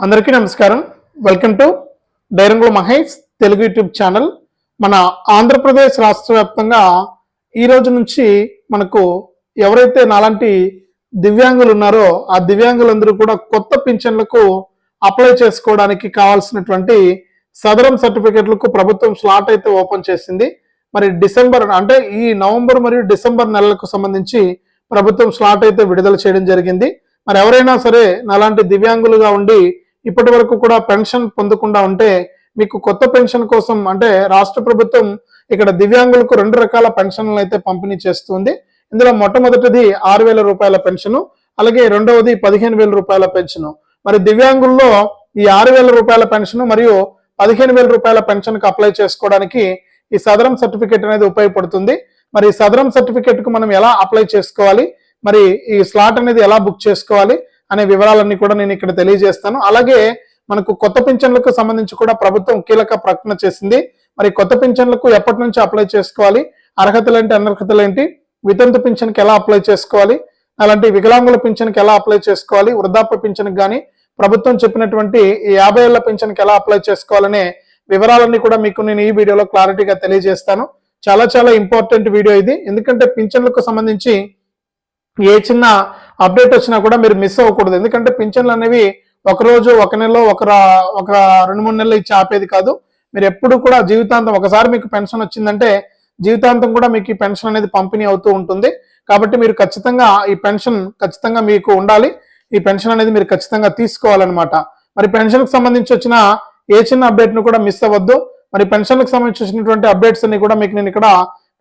అందరికీ నమస్కారం. Welcome to డైరంగుల మహేష్ తెలుగు యూట్యూబ్ ఛానల్ మన ఆంధ్రప్రదేశ్ రాష్ట్ర వ్యాప్తంగా ఈ రోజు నుంచి మనకు ఎవరైతే నాలాంటి దివ్యాంగులు ఉన్నారో ఆ దివ్యాంగులందరూ కూడా కొత్త పింఛన్లకు అప్లై చేసుకోవడానికి కావాల్సినటువంటి సదరం సర్టిఫికెట్లకు ప్రభుత్వం స్లాట్ అయితే ఓపెన్ చేసింది. మరి డిసెంబర్ అంటే ఈ నవంబర్ మరియు డిసెంబర్ నెలలకు సంబంధించి ప్రభుత్వం స్లాట్ అయితే విడుదల చేయడం జరిగింది. మరి ఎవరైనా సరే నాలాంటి దివ్యాంగులుగా ఉండి ఇప్పటి వరకు కూడా పెన్షన్ పొందకుండా ఉంటే మీకు కొత్త పెన్షన్ కోసం అంటే రాష్ట్ర ప్రభుత్వం ఇక్కడ దివ్యాంగులకు రెండు రకాల పెన్షన్లు అయితే పంపిణీ చేస్తుంది. ఇందులో మొట్టమొదటిది ఆరు వేల రూపాయల పెన్షను అలాగే రెండవది పదిహేను వేల రూపాయల పెన్షను. మరి దివ్యాంగుల్లో ఈ ఆరు వేల రూపాయల పెన్షన్ మరియు పదిహేను వేల రూపాయల పెన్షన్కు అప్లై చేసుకోవడానికి ఈ సదరం సర్టిఫికేట్ అనేది ఉపయోగపడుతుంది. మరి సదరం సర్టిఫికేట్కు మనం ఎలా అప్లై చేసుకోవాలి? మరి ఈ స్లాట్ అనేది ఎలా బుక్ చేసుకోవాలి అనే వివరాలన్నీ కూడా నేను ఇక్కడ తెలియజేస్తాను. అలాగే మనకు కొత్త పింఛన్లకు సంబంధించి కూడా ప్రభుత్వం కీలక ప్రకటన చేసింది. మరి కొత్త పింఛన్లకు ఎప్పటి నుంచి అప్లై చేసుకోవాలి? అర్హతలు ఏంటి? అనర్హతలు ఏంటి? వితంతు పింఛన్కి ఎలా అప్లై చేసుకోవాలి? అలాంటి వికలాంగుల పింఛన్కి ఎలా అప్లై చేసుకోవాలి? వృద్ధాప్య పింఛన్కి కానీ ప్రభుత్వం చెప్పినటువంటి ఈ యాభై ఏళ్ళ పింఛన్కి ఎలా అప్లై చేసుకోవాలనే వివరాలన్నీ కూడా మీకు నేను ఈ వీడియోలో క్లారిటీగా తెలియజేస్తాను. చాలా చాలా ఇంపార్టెంట్ వీడియో ఇది. ఎందుకంటే పింఛన్లకు సంబంధించి ఏ చిన్న అప్డేట్ వచ్చినా కూడా మీరు మిస్ అవ్వకూడదు. ఎందుకంటే పింఛన్లు అనేవి ఒక రోజు ఒక నెలలో ఒక ఒక రెండు మూడు నెలలు ఇచ్చి ఆపేది కాదు. మీరు ఎప్పుడు కూడా జీవితాంతం ఒకసారి మీకు పెన్షన్ వచ్చిందంటే జీవితాంతం కూడా మీకు ఈ పెన్షన్ అనేది పంపిణీ అవుతూ ఉంటుంది. కాబట్టి మీరు ఖచ్చితంగా ఈ పెన్షన్ ఖచ్చితంగా మీకు ఉండాలి. ఈ పెన్షన్ అనేది మీరు ఖచ్చితంగా తీసుకోవాలన్నమాట. మరి పెన్షన్కి సంబంధించి వచ్చిన ఏ చిన్న అప్డేట్ను కూడా మిస్ అవ్వద్దు. మరి పెన్షన్ సంబంధించి వచ్చినటువంటి అప్డేట్స్ అన్ని కూడా మీకు నేను ఇక్కడ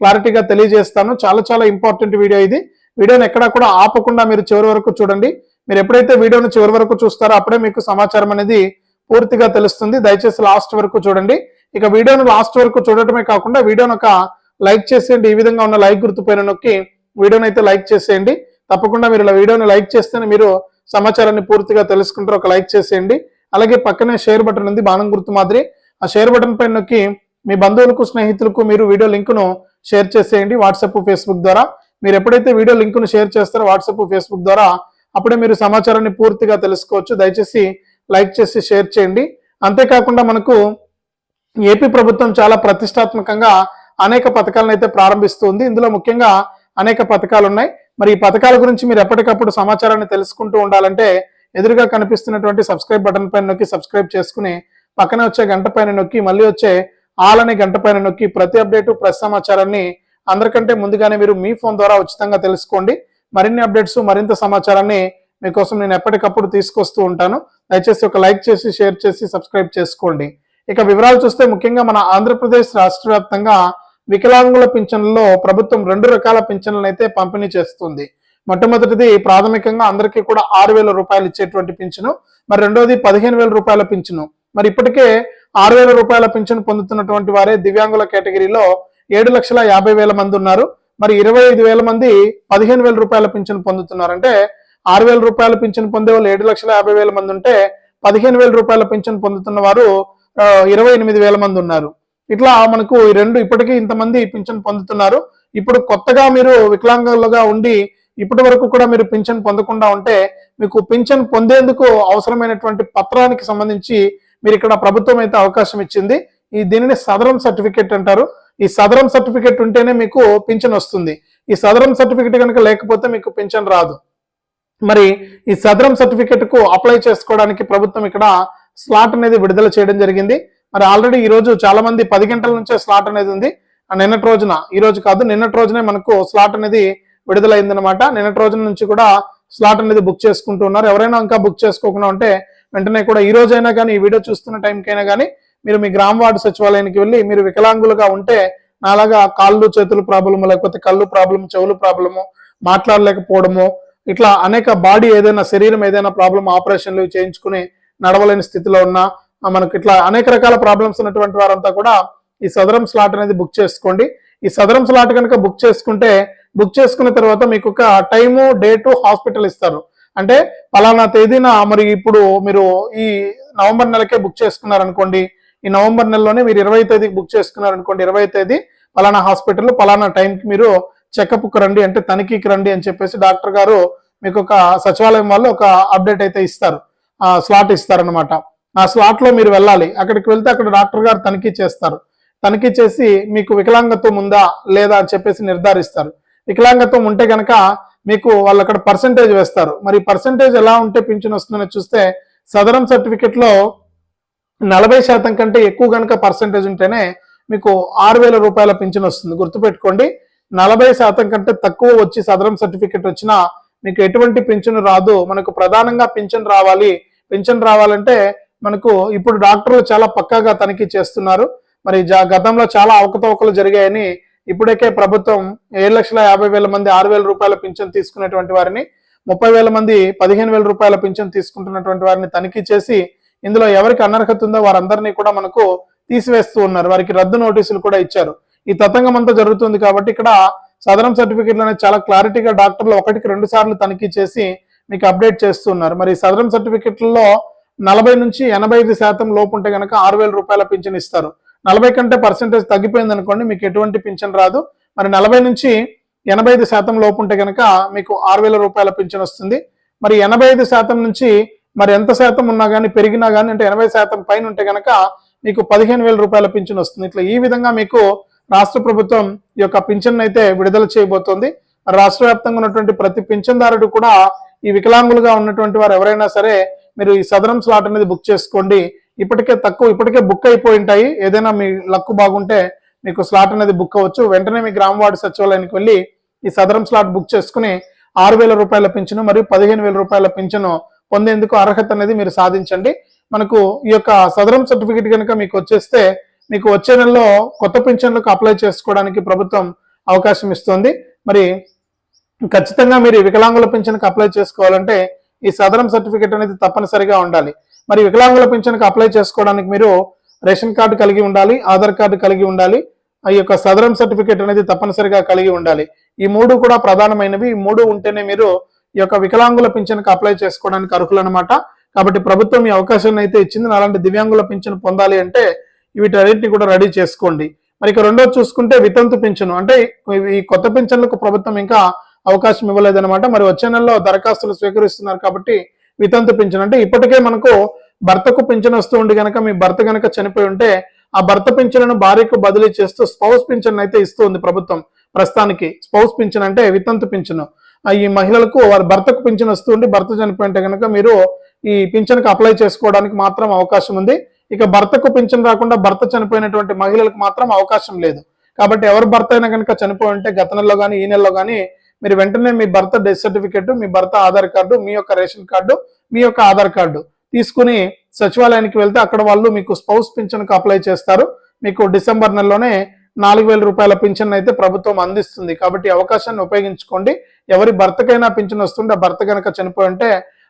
క్లారిటీగా తెలియజేస్తాను. చాలా చాలా ఇంపార్టెంట్ వీడియో ఇది. వీడియోని ఎక్కడా కూడా ఆపకుండా మీరు చివరి వరకు చూడండి. మీరు ఎప్పుడైతే వీడియోను చివరి వరకు చూస్తారో అప్పుడే మీకు సమాచారం అనేది పూర్తిగా తెలుస్తుంది. దయచేసి లాస్ట్ వరకు చూడండి. ఇక వీడియోను లాస్ట్ వరకు చూడటమే కాకుండా వీడియోను ఒక లైక్ చేసేయండి. ఈ విధంగా ఉన్న లైక్ గుర్తు పైన నొక్కి వీడియోని అయితే లైక్ చేసేయండి. తప్పకుండా మీరు ఇలా వీడియోని లైక్ చేస్తేనే మీరు సమాచారాన్ని పూర్తిగా తెలుసుకుంటారు ఒక లైక్ చేసేయండి. అలాగే పక్కనే షేర్ బటన్ ఉంది బాణం గుర్తు మాదిరి. ఆ షేర్ బటన్ పైన నొక్కి మీ బంధువులకు స్నేహితులకు మీరు వీడియో లింకును షేర్ చేసేయండి. వాట్సాప్ ఫేస్బుక్ ద్వారా. మీరు ఎప్పుడైతే వీడియో లింకును షేర్ చేస్తారో వాట్సాప్ ఫేస్బుక్ ద్వారా అప్పుడే మీరు సమాచారాన్ని పూర్తిగా తెలుసుకోవచ్చు. దయచేసి లైక్ చేసి షేర్ చేయండి. అంతేకాకుండా మనకు ఏపీ ప్రభుత్వం చాలా ప్రతిష్టాత్మకంగా అనేక పథకాలను అయితే ప్రారంభిస్తుంది. ఇందులో ముఖ్యంగా అనేక పథకాలు ఉన్నాయి. మరి ఈ పథకాల గురించి మీరు ఎప్పటికప్పుడు సమాచారాన్ని తెలుసుకుంటూ ఉండాలంటే ఎదురుగా కనిపిస్తున్నటువంటి సబ్స్క్రైబ్ బటన్ పైన నొక్కి సబ్స్క్రైబ్ చేసుకుని పక్కనే వచ్చే గంట పైన నొక్కి మళ్ళీ వచ్చే ఆల్ అనే గంట పైన నొక్కి ప్రతి అప్డేటు ప్రతి సమాచారాన్ని అందరికంటే ముందుగానే మీరు మీ ఫోన్ ద్వారా ఉచితంగా తెలుసుకోండి. మరిన్ని అప్డేట్స్ మరింత సమాచారాన్ని మీకోసం నేను ఎప్పటికప్పుడు తీసుకొస్తూ ఉంటాను. దయచేసి ఒక లైక్ చేసి షేర్ చేసి సబ్స్క్రైబ్ చేసుకోండి. ఇక వివరాలు చూస్తే ముఖ్యంగా మన ఆంధ్రప్రదేశ్ రాష్ట్ర వ్యాప్తంగా వికలాంగుల పింఛన్లలో ప్రభుత్వం రెండు రకాల పింఛన్లను అయితే పంపిణీ చేస్తుంది. మొట్టమొదటిది ప్రాథమికంగా అందరికీ కూడా ఆరు వేల రూపాయలు ఇచ్చేటువంటి పింఛను మరి రెండోది పదిహేను వేల రూపాయల పింఛను. మరి ఇప్పటికే ఆరు వేల రూపాయల పింఛను పొందుతున్నటువంటి వారే దివ్యాంగుల కేటగిరీలో ఏడు లక్షల యాభై వేల మంది ఉన్నారు. మరి ఇరవై ఐదు వేల మంది పదిహేను వేల రూపాయల పింఛను పొందుతున్నారు అంటే ఆరు వేల రూపాయల పింఛను పొందే వాళ్ళు ఏడు లక్షల యాభై వేల మంది ఉంటే పదిహేను వేల రూపాయల పింఛను పొందుతున్న వారు ఇరవై ఎనిమిది వేల మంది ఉన్నారు. ఇట్లా మనకు ఈ రెండు ఇప్పటికీ ఇంతమంది పింఛన్ పొందుతున్నారు. ఇప్పుడు కొత్తగా మీరు వికలాంగులుగా ఉండి ఇప్పటి వరకు కూడా మీరు పింఛన్ పొందకుండా ఉంటే మీకు పింఛన్ పొందేందుకు అవసరమైనటువంటి పత్రానికి సంబంధించి మీరు ఇక్కడ ప్రభుత్వం అయితే అవకాశం ఇచ్చింది. ఈ దీనిని సదరం సర్టిఫికేట్ అంటారు. ఈ సదరం సర్టిఫికేట్ ఉంటేనే మీకు పింఛన్ వస్తుంది. ఈ సదరం సర్టిఫికేట్ కనుక లేకపోతే మీకు పింఛన్ రాదు. మరి ఈ సదరం సర్టిఫికేట్కు అప్లై చేసుకోవడానికి ప్రభుత్వం ఇక్కడ స్లాట్ అనేది విడుదల చేయడం జరిగింది. మరి ఆల్రెడీ ఈ రోజు చాలా మంది పది గంటల నుంచే స్లాట్ అనేది ఉంది. ఆ నిన్నటి రోజున ఈ రోజు కాదు నిన్నటి రోజునే మనకు స్లాట్ అనేది విడుదలైందనమాట నిన్నటి రోజున నుంచి కూడా స్లాట్ అనేది బుక్ చేసుకుంటూ ఉన్నారు. ఎవరైనా ఇంకా బుక్ చేసుకోకుండా ఉంటే వెంటనే కూడా ఈ రోజైనా కానీ ఈ వీడియో చూస్తున్న టైంకైనా కానీ మీరు మీ గ్రామ వార్డు సచివాలయానికి వెళ్ళి మీరు వికలాంగులుగా ఉంటే నాలాగా కాళ్ళు చేతులు ప్రాబ్లము లేకపోతే కళ్ళు ప్రాబ్లము చెవులు ప్రాబ్లము మాట్లాడలేకపోవడము ఇట్లా అనేక బాడీ ఏదైనా శరీరం ఏదైనా ప్రాబ్లం ఆపరేషన్లు చేయించుకుని నడవలేని స్థితిలో ఉన్నా మనకి ఇట్లా అనేక రకాల ప్రాబ్లమ్స్ ఉన్నటువంటి వారంతా కూడా ఈ సదరం స్లాట్ అనేది బుక్ చేసుకోండి. ఈ సదరం స్లాట్ కనుక బుక్ చేసుకుంటే బుక్ చేసుకున్న తర్వాత మీకు ఒక టైము డేటు హాస్పిటల్ ఇస్తారు. అంటే పలానా తేదీన మరి ఇప్పుడు మీరు ఈ నవంబర్ నెలకే బుక్ చేసుకున్నారు అనుకోండి ఈ నవంబర్ నెలలోనే మీరు ఇరవై తేదీకి బుక్ చేసుకున్నారు అనుకోండి ఇరవై తేదీ పలానా హాస్పిటల్ పలానా టైంకి మీరు చెకప్కి రండి అంటే తనిఖీకి రండి అని చెప్పేసి డాక్టర్ గారు మీకు ఒక సచివాలయం వాళ్ళు ఒక అప్డేట్ అయితే ఇస్తారు. స్లాట్ ఇస్తారనమాట ఆ స్లాట్లో మీరు వెళ్ళాలి. అక్కడికి వెళ్తే అక్కడ డాక్టర్ గారు తనిఖీ చేస్తారు. తనిఖీ చేసి మీకు వికలాంగత్వం ఉందా లేదా అని చెప్పేసి నిర్ధారిస్తారు. వికలాంగత్వం ఉంటే కనుక మీకు వాళ్ళు అక్కడ పర్సంటేజ్ వేస్తారు. మరి పర్సంటేజ్ ఎలా ఉంటే పింఛన్ వస్తుందని చూస్తే సదరం సర్టిఫికెట్లో నలభై శాతం కంటే ఎక్కువ కనుక పర్సంటేజ్ ఉంటేనే మీకు ఆరు వేల రూపాయల పింఛన్ వస్తుంది. గుర్తుపెట్టుకోండి నలభై శాతం కంటే తక్కువ వచ్చి సదరం సర్టిఫికెట్ వచ్చినా మీకు ఎటువంటి పింఛన్ రాదు. మనకు ప్రధానంగా పింఛన్ రావాలి. పింఛన్ రావాలంటే మనకు ఇప్పుడు డాక్టర్లు చాలా పక్కాగా తనిఖీ చేస్తున్నారు. మరి జా- గతంలో చాలా అవకతవకలు జరిగాయని ఇప్పటికే ప్రభుత్వం ఏడు లక్షల యాభై వేల మంది ఆరు వేల రూపాయల పింఛన్ తీసుకునేటువంటి వారిని ముప్పై వేల మంది పదిహేను వేల రూపాయల పింఛన్ తీసుకుంటున్నటువంటి వారిని తనిఖీ చేసి ఇందులో ఎవరికి అనర్హత ఉందో వారందరినీ కూడా మనకు తీసివేస్తూ ఉన్నారు. వారికి రద్దు నోటీసులు కూడా ఇచ్చారు. ఈ తతంగం అంతా జరుగుతుంది కాబట్టి ఇక్కడ సదరం సర్టిఫికెట్లు అనేది చాలా క్లారిటీగా డాక్టర్లు ఒకటికి రెండు సార్లు తనిఖీ చేసి మీకు అప్డేట్ చేస్తున్నారు మరి సదరం సర్టిఫికెట్లలో నలభై నుంచి ఎనభై ఐదు శాతం లోపు ఉంటే కనుక ఆరు వేల రూపాయల పింఛన్ ఇస్తారు. నలభై కంటే పర్సెంటేజ్ తగ్గిపోయింది అనుకోండి మీకు ఎటువంటి పింఛన్ రాదు. మరి నలభై నుంచి ఎనభై ఐదు శాతం లోపు ఉంటే కనుక మీకు ఆరు వేల రూపాయల పింఛన్ వస్తుంది. మరి ఎనభై ఐదు శాతం నుంచి మరి ఎంత శాతం ఉన్నా కానీ పెరిగినా కానీ అంటే ఎనభై శాతం పైన ఉంటే కనుక మీకు పదిహేను వేల రూపాయల పింఛన్ వస్తుంది. ఇట్లా ఈ విధంగా మీకు రాష్ట్ర ప్రభుత్వం ఈ యొక్క పింఛన్ అయితే విడుదల చేయబోతోంది. మరి రాష్ట్ర వ్యాప్తంగా ఉన్నటువంటి ప్రతి పింఛన్దారుడు కూడా ఈ వికలాంగులుగా ఉన్నటువంటి వారు ఎవరైనా సరే మీరు ఈ సదరం స్లాట్ అనేది బుక్ చేసుకోండి. ఇప్పటికే తక్కువ ఇప్పటికే బుక్ అయిపోయి ఉంటాయి. ఏదైనా మీ లక్కు బాగుంటే మీకు స్లాట్ అనేది బుక్ అవ్వచ్చు. వెంటనే మీ గ్రామ వార్డు సచివాలయానికి వెళ్ళి ఈ సదరం స్లాట్ బుక్ చేసుకుని ఆరు వేల రూపాయల పింఛను మరియు పదిహేను వేల రూపాయల పింఛను పొందేందుకు అర్హత అనేది మీరు సాధించండి. మనకు ఈ యొక్క సదరం సర్టిఫికేట్ కనుక మీకు వచ్చేస్తే మీకు వచ్చే నెలలో కొత్త పెన్షన్లకు అప్లై చేసుకోవడానికి ప్రభుత్వం అవకాశం ఇస్తుంది. మరి ఖచ్చితంగా మీరు వికలాంగుల పింఛన్కి అప్లై చేసుకోవాలంటే ఈ సదరం సర్టిఫికేట్ అనేది తప్పనిసరిగా ఉండాలి. మరి వికలాంగుల పింఛన్కి అప్లై చేసుకోవడానికి మీరు రేషన్ కార్డు కలిగి ఉండాలి ఆధార్ కార్డు కలిగి ఉండాలి ఆ యొక్క సదరం సర్టిఫికేట్ అనేది తప్పనిసరిగా కలిగి ఉండాలి. ఈ మూడు కూడా ప్రధానమైనవి. ఈ మూడు ఉంటేనే మీరు ఈ యొక్క వికలాంగుల పింఛన్కి అప్లై చేసుకోవడానికి అర్హులన్నమాట. కాబట్టి ప్రభుత్వం ఈ అవకాశాన్ని అయితే ఇచ్చింది. అలాంటి దివ్యాంగుల పింఛను పొందాలి అంటే వీటన్నిటిని కూడా రెడీ చేసుకోండి. మరి ఇక రెండోది చూసుకుంటే వితంతు పింఛను. అంటే ఈ కొత్త పింఛన్లకు ప్రభుత్వం ఇంకా అవకాశం ఇవ్వలేదన్నమాట. మరి వచ్చే నెలలో దరఖాస్తులు స్వీకరిస్తున్నారు కాబట్టి వితంతు పింఛను. అంటే ఇప్పటికే మనకు భర్తకు పింఛను వస్తూ ఉండి కనుక మీ భర్త కనుక చనిపోయి ఉంటే ఆ భర్త పింఛన్ను భార్యకు బదిలీ చేస్తూ స్పౌస్ పింఛన్ అయితే ఇస్తూ ఉంది ప్రభుత్వం ప్రస్తుతానికి. స్పౌస్ పింఛన్ అంటే వితంతు పింఛను. ఈ మహిళలకు వారి భర్తకు పింఛన్ వస్తుంది. ఉండి భర్త చనిపోయింటే కనుక మీరు ఈ పింఛన్కి అప్లై చేసుకోవడానికి మాత్రం అవకాశం ఉంది. ఇక భర్తకు పింఛన్ రాకుండా భర్త చనిపోయినటువంటి మహిళలకు మాత్రం అవకాశం లేదు. కాబట్టి ఎవరి భర్త అయినా కనుక చనిపోయి ఉంటే గత నెలలో కానీ ఈ నెలలో కానీ మీరు వెంటనే మీ భర్త డెత్ సర్టిఫికెట్ మీ భర్త ఆధార్ కార్డు మీ యొక్క రేషన్ కార్డు మీ యొక్క ఆధార్ కార్డు తీసుకుని సచివాలయానికి వెళ్తే అక్కడ వాళ్ళు మీకు స్పౌస్ పింఛన్కు అప్లై చేస్తారు. మీకు డిసెంబర్ నెలలోనే నాలుగు వేల రూపాయల పింఛన్ అయితే ప్రభుత్వం అందిస్తుంది. కాబట్టి అవకాశాన్ని ఉపయోగించుకోండి. ఎవరి భర్తకైనా పింఛన్ వస్తుంటే ఆ భర్త కనుక చనిపోయి ఉంటే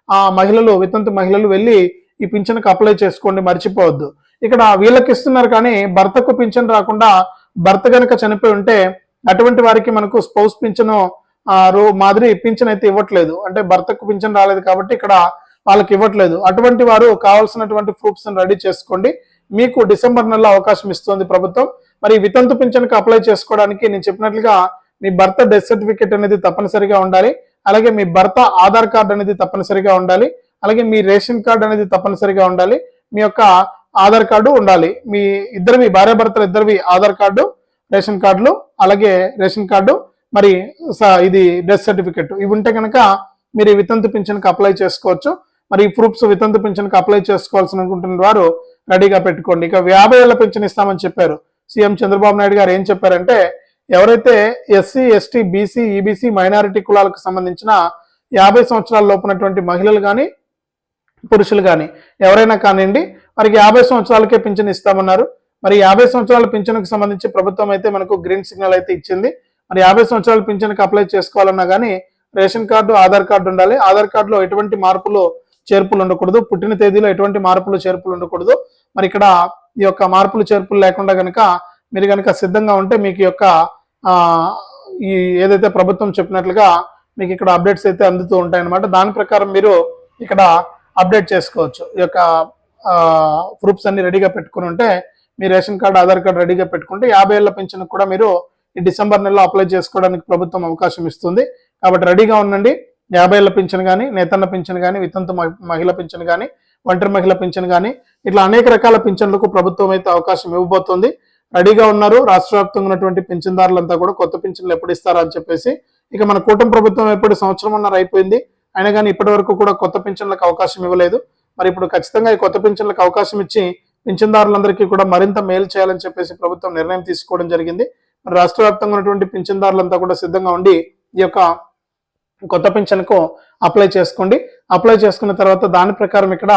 ఆ మహిళలు వితంతు మహిళలు వెళ్ళి ఈ పింఛన్కి అప్లై చేసుకోండి మర్చిపోవద్దు. ఇక్కడ వీళ్ళకి ఇస్తున్నారు కానీ భర్తకు పింఛన్ రాకుండా భర్త కనుక చనిపోయి ఉంటే అటువంటి వారికి మనకు స్పౌస్ పింఛను రో మాదిరి పింఛన్ అయితే ఇవ్వట్లేదు. అంటే భర్తకు పింఛన్ రాలేదు కాబట్టి ఇక్కడ వాళ్ళకి ఇవ్వట్లేదు. అటువంటి వారు కావాల్సినటువంటి ప్రూఫ్స్ రెడీ చేసుకోండి. మీకు డిసెంబర్ నెలలో అవకాశం ఇస్తుంది ప్రభుత్వం. మరి వితంతు పింఛన్కి అప్లై చేసుకోవడానికి నేను చెప్పినట్లుగా మీ భర్త డెత్ సర్టిఫికేట్ అనేది తప్పనిసరిగా ఉండాలి. అలాగే మీ భర్త ఆధార్ కార్డు అనేది తప్పనిసరిగా ఉండాలి. అలాగే మీ రేషన్ కార్డు అనేది తప్పనిసరిగా ఉండాలి. మీ యొక్క ఆధార్ కార్డు ఉండాలి. మీ ఇద్దరివి భార్య భర్తలు ఇద్దరివి ఆధార్ కార్డు రేషన్ కార్డులు అలాగే రేషన్ కార్డు మరి స- ఇది డెత్ సర్టిఫికెట్ ఇవి ఉంటే కనుక మీరు ఈ వితంతు పింఛన్కి అప్లై చేసుకోవచ్చు. మరి ఈ ప్రూఫ్స్ వితంతు పింఛన్కి అప్లై చేసుకోవాల్సి అనుకుంటున్న వారు రెడీగా పెట్టుకోండి. ఇక యాభై ఏళ్ళ పింఛన్ ఇస్తామని చెప్పారు. సీఎం చంద్రబాబు నాయుడు గారు ఏం చెప్పారంటే ఎవరైతే SC ST BC EBC minority కులాలకు సంబంధించిన యాభై సంవత్సరాల లోపునటువంటి మహిళలు కానీ పురుషులు కానీ ఎవరైనా కానివ్వండి వారికి యాభై సంవత్సరాలకే పింఛన్ ఇస్తామన్నారు. మరి యాభై సంవత్సరాల పింఛన్కు సంబంధించి ప్రభుత్వం అయితే మనకు గ్రీన్ సిగ్నల్ అయితే ఇచ్చింది. మరి యాభై సంవత్సరాల పింఛన్కి అప్లై చేసుకోవాలన్నా కానీ రేషన్ కార్డు ఆధార్ కార్డు ఉండాలి. ఆధార్ కార్డులో ఎటువంటి మార్పులు చేర్పులు ఉండకూడదు. పుట్టిన తేదీలో ఎటువంటి మార్పులు చేర్పులు ఉండకూడదు. మరి ఇక్కడ ఈ యొక్క మార్పులు చేర్పులు లేకుండా కనుక మీరు కనుక సిద్ధంగా ఉంటే మీకు యొక్క ఈ ఏదైతే ప్రభుత్వం చెప్పినట్లుగా మీకు ఇక్కడ అప్డేట్స్ అయితే అందుతూ ఉంటాయన్నమాట. దాని ప్రకారం మీరు ఇక్కడ అప్డేట్ చేసుకోవచ్చు. ఈ యొక్క ప్రూఫ్స్ అన్ని రెడీగా పెట్టుకుని ఉంటే మీ రేషన్ కార్డు ఆధార్ కార్డు రెడీగా పెట్టుకుంటే యాభై ఏళ్ళ పెన్షన్ కూడా మీరు ఈ డిసెంబర్ నెలలో అప్లై చేసుకోవడానికి ప్రభుత్వం అవకాశం ఇస్తుంది. కాబట్టి రెడీగా ఉండండి. యాభై ఏళ్ళ పింఛన్ కానీ నేతన్న పింఛన్ కానీ వితంతు మహిళ పింఛన్ కానీ ఒంటరి మహిళ పింఛన్ కానీ ఇట్లా అనేక రకాల పింఛన్లకు ప్రభుత్వం అయితే అవకాశం ఇవ్వబోతోంది. రెడీగా ఉన్నారు. రాష్ట్ర వ్యాప్తంగా ఉన్నటువంటి పింఛన్దారులంతా కూడా కొత్త పింఛన్లు ఎప్పుడు ఇస్తారా అని చెప్పేసి ఇక మన కూటమి ప్రభుత్వం ఎప్పుడు సంవత్సరం అన్నర అయిపోయింది. అయినా కానీ ఇప్పటి వరకు కూడా కొత్త పింఛన్లకు అవకాశం ఇవ్వలేదు. మరి ఇప్పుడు ఖచ్చితంగా ఈ కొత్త పింఛన్లకు అవకాశం ఇచ్చి పింఛన్దారులందరికీ కూడా మరింత మేలు చేయాలని చెప్పేసి ప్రభుత్వం నిర్ణయం తీసుకోవడం జరిగింది. మరి రాష్ట్ర వ్యాప్తంగా ఉన్నటువంటి పింఛన్దారులంతా కూడా సిద్ధంగా ఉండి ఈ యొక్క కొత్త పింఛన్కు అప్లై చేసుకోండి. అప్లై చేసుకున్న తర్వాత దాని ప్రకారం ఇక్కడ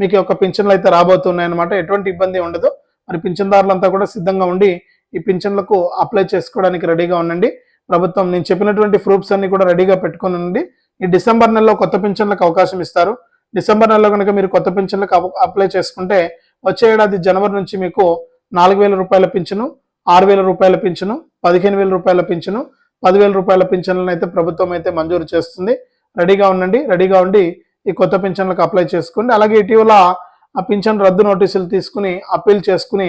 మీకు యొక్క పింఛన్లు అయితే రాబోతున్నాయి అనమాట ఎటువంటి ఇబ్బంది ఉండదు. మరి పింఛన్దారులంతా కూడా సిద్ధంగా ఉండి ఈ పింఛన్లకు అప్లై చేసుకోవడానికి రెడీగా ఉండండి. ప్రభుత్వం నేను చెప్పినటువంటి ప్రూఫ్స్ అన్ని కూడా రెడీగా పెట్టుకుని ఉండి ఈ డిసెంబర్ నెలలో కొత్త పింఛన్లకు అవకాశం ఇస్తారు. డిసెంబర్ నెలలో కనుక మీరు కొత్త పింఛన్లకు అప్లై చేసుకుంటే వచ్చే ఏడాది జనవరి నుంచి మీకు నాలుగు వేల రూపాయల పింఛను ఆరు వేల రూపాయల పింఛను పదిహేను వేల రూపాయల పింఛను పదివేల రూపాయల పింఛన్లను అయితే ప్రభుత్వం అయితే మంజూరు చేస్తుంది. రెడీగా ఉండండి రెడీగా ఉండి ఈ కొత్త పింఛన్లకు అప్లై చేసుకోండి. అలాగే ఇటీవల ఆ పింఛన్ రద్దు నోటీసులు తీసుకుని అప్పీల్ చేసుకుని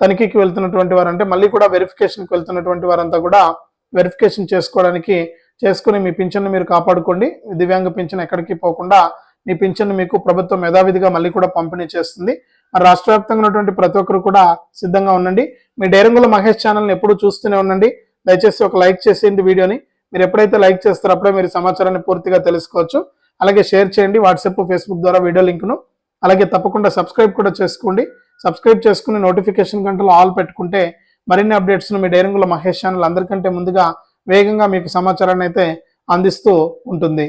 తనిఖీకి వెళ్తున్నటువంటి వారు అంటే మళ్ళీ కూడా వెరిఫికేషన్కి వెళ్తున్నటువంటి వారంతా కూడా వెరిఫికేషన్ చేసుకోవడానికి చేసుకుని మీ పింఛన్ను మీరు కాపాడుకోండి. దివ్యాంగ పింఛన్ ఎక్కడికి పోకుండా మీ పింఛన్ మీకు ప్రభుత్వం యథావిధిగా మళ్ళీ కూడా పంపిణీ చేస్తుంది. రాష్ట్ర వ్యాప్తంగా ఉన్నటువంటి ప్రతి ఒక్కరు కూడా సిద్ధంగా ఉండండి. మీ డైరంగుల మహేష్ ఛానల్ని ఎప్పుడూ చూస్తూనే ఉండండి. దయచేసి ఒక లైక్ చేసేయండి వీడియోని. మీరు ఎప్పుడైతే లైక్ చేస్తారో అప్పుడే మీరు సమాచారాన్ని పూర్తిగా తెలుసుకోవచ్చు. అలాగే షేర్ చేయండి. వాట్సాప్ ఫేస్బుక్ ద్వారా వీడియో లింక్ను. అలాగే తప్పకుండా సబ్స్క్రైబ్ కూడా చేసుకోండి. సబ్స్క్రైబ్ చేసుకుని నోటిఫికేషన్ గంటలు ఆల్ పెట్టుకుంటే మరిన్ని అప్డేట్స్ను మీ డైరంగుల మహేష్ ఛానల్ అందరికంటే ముందుగా వేగంగా మీకు సమాచారాన్ని అయితే అందిస్తూ ఉంటుంది.